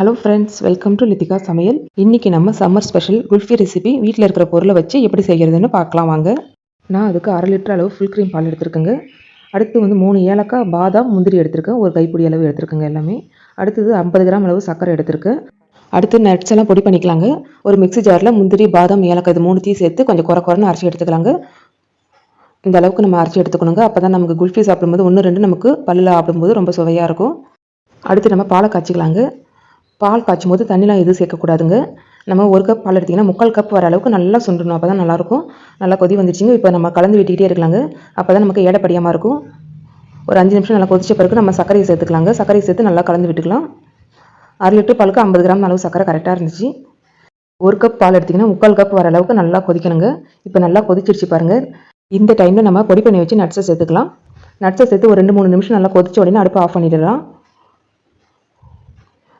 Hello friends welcome to Lithika சமையல் இன்றைக்கி நம்ம சம்மர் ஸ்பெஷல் குல்ஃபி ரெசிபி வீட்டில் இருக்கிற பொருளை வச்சு எப்படி செய்கிறதுன்னு பார்க்கலாம் வாங்க. நான் அதுக்கு அரை லிட்டர் அளவு ஃபுல் க்ரீம் பால் எடுத்துருக்கேங்க. அடுத்து வந்து மூணு ஏலக்காய் பாதாம் முந்திரி எடுத்திருக்கேன். ஒரு கைப்பிடி அளவு எடுத்திருக்கேங்க எல்லாமே. அடுத்தது ஐம்பது கிராம் அளவு சர்க்கரை எடுத்திருக்கேன். அடுத்து நட்ஸ் எல்லாம் பொடி பண்ணிக்கலாங்க. ஒரு மிக்ஸி ஜாரில் முந்திரி பாதாம் ஏலக்காய் இது மூணுத்தையும் சேர்த்து கொஞ்சம் குறை குறைன்னு அரைச்சி எடுத்துக்கலாங்க. இந்த அளவுக்கு நம்ம அரைச்சி எடுத்துக்கணுங்க. அப்போ தான் நமக்கு குல்ஃபி சாப்பிடும்போது ஒன்று ரெண்டு நமக்கு பல்லில் சாப்பிடும்போது ரொம்ப சுவையாக இருக்கும். அடுத்து நம்ம பாலை காய்ச்சிக்கலாங்க. பால் காய்ச்சும் போது தண்ணிலாம் எதுவும் சேர்க்கக்கூடாதுங்க. நம்ம ஒரு கப் பால் எடுத்திங்கன்னா முக்கால் கப் வர அளவுக்கு நல்லா சுண்டணும். அப்போ தான் நல்லாயிருக்கும். நல்லா கொதி வந்துச்சுங்க இப்போ நம்ம கலந்து விட்டுக்கிட்டே இருக்கலாங்க. அப்போ தான் நமக்கு ஏடப்படியாமல் இருக்கும். ஒரு அஞ்சு நிமிஷம் நல்லா கொதிச்ச பிறகு நம்ம சர்க்கரையை சேர்த்துக்கலாங்க. சர்க்கரையை சேர்த்து நல்லா கலந்து விட்டுக்கலாம். அரை லிட்டர் பாலுக்கு ஐம்பது கிராம் அளவு சர்க்கரை கரெக்டாக இருந்துச்சு. ஒரு கப் பால் எடுத்திங்கன்னா முக்கால் கப் வர அளவுக்கு நல்லா கொதிக்கணுங்க. இப்போ நல்லா கொதிச்சிருச்சு பாருங்கள் இந்த டைமில் நம்ம பொடி பண்ணி வச்சு நட்ஸை சேர்த்துக்கலாம். நட்ஸை சேர்த்து ஒரு ரெண்டு மூணு நிமிஷம் நல்லா கொதிச்ச உடனே அடுப்பு ஆஃப் பண்ணிடலாம்.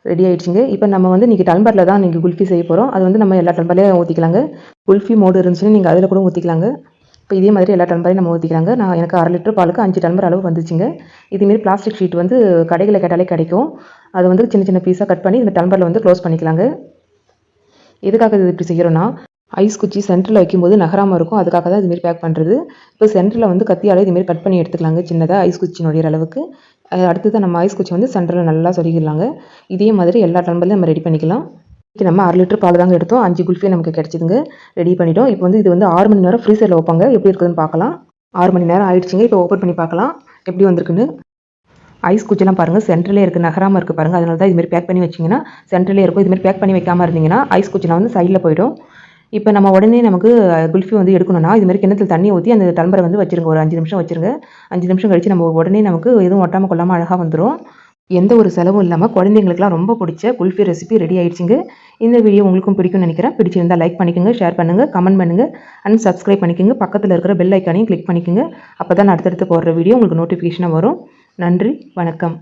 ரெடி ஆயிடுச்சுங்க. இப்போ நம்ம வந்து இன்றைக்கி டம்பரில் தான் நீங்கள் குல்ஃபி செய்ய போகிறோம் அது வந்து நம்ம எல்லா டம்பர்லேயும் ஊற்றிக்கலாங்க குல்ஃபி மோடு இருந்துச்சுன்னா நீங்கள் அதில் கூட ஊற்றிக்கலாங்க இப்போ இதே மாதிரி எல்லா டம்பரையும் நம்ம ஊற்றிக்கலாங்க நான் எனக்கு அரை லிட்டர் பாலுக்கு அஞ்சு டம்பர் அளவு வந்துச்சுங்க. இதேமாரி பிளாஸ்டிக் ஷீட் வந்து கடைகளில் கேட்டாலே கிடைக்கும். அது வந்து சின்ன சின்ன பீஸாக கட் பண்ணி இந்த டம்பரில் வந்து க்ளோஸ் பண்ணிக்கலாங்க. எதுக்காக இது இப்படி செய்கிறோன்னா ஐஸ் குச்சி சென்டரில் வைக்கும்போது நகராமல் இருக்கும். அதுக்காக தான் இதுமாரி பேக் பண்ணுறது இப்போ சென்டரில் வந்து கத்தியால் இதுமாரி கட் பண்ணி எடுத்துக்கலாங்க. சின்னதாக ஐஸ் குச்சி அளவுக்கு. அளவுக்கு அடுத்தது நம்ம ஐஸ் குச்சி வந்து சென்டரில் நல்லா சொருகிடலாங்க. இதே மாதிரி எல்லா டம்பர்லையும் நம்ம ரெடி பண்ணிக்கலாம். இன்றைக்கி நம்ம அரை லிட்டர் பால் தாங்க எடுத்தோம். அஞ்சு குல்ஃபி நமக்கு கிடச்சிதுங்க. ரெடி பண்ணிட்டோம். இப்போ வந்து இது வந்து ஆறு மணி நேரம் ஃப்ரீசரில் வைப்பாங்க. எப்படி இருக்குதுன்னு பார்க்கலாம். ஆறு மணி நேரம் ஆயிடுச்சுங்க. இப்போ ஓப்பன் பண்ணி பார்க்கலாம். எப்படி வந்திருக்குன்னு. ஐஸ் குச்சிலாம் பாருங்கள் சென்டர்லேயே இருக்குது நகராமல் இருக்குது பாருங்கள் அதனால தான் இதுமாரி பேக் பண்ணி வச்சிங்கன்னா சென்டர்லேயே இருக்கும். இதுமாரி பேக் பண்ணி வைக்காமல் இருந்தீங்கன்னா ஐஸ் குச்சிலாம் வந்து சைடில் போயிடும். இப்போ நம்ம உடனே நமக்கு குல்ஃபி வந்து எடுக்கணும்னா இது மாதிரி கிணத்துல தண்ணி ஊற்றி அந்த டம்பரை வந்து வச்சுருங்க. ஒரு அஞ்சு நிமிஷம் வச்சுருங்க. அஞ்சு நிமிஷம் கழித்து நம்ம உடனே நமக்கு எதுவும் ஒட்டாமல் கொள்ளாமல் அழகாக வந்துடும் எந்த ஒரு செலவும் இல்லாமல் குழந்தைங்களுக்குலாம் ரொம்ப பிடிச்ச குல்ஃபி ரெசிபி ரெடி ஆயிடுச்சுங்க. இந்த வீடியோ உங்களுக்கும் பிடிக்கும்னு நினைக்கிறேன். பிடிச்சிருந்தா லைக் பண்ணிக்கோங்க ஷேர் பண்ணுங்கள் கமெண்ட் பண்ணுங்கள் அண்ட் சப்ஸ்கிரைப் பண்ணிக்கோங்க. பக்கத்தில் இருக்கிற பெல் ஐக்கானையும் கிளிக் பண்ணிக்கோங்க. அப்போ தான் அடுத்தடுத்து போடுற வீடியோ உங்களுக்கு நோட்டிஃபிகேஷனாக வரும். நன்றி வணக்கம்.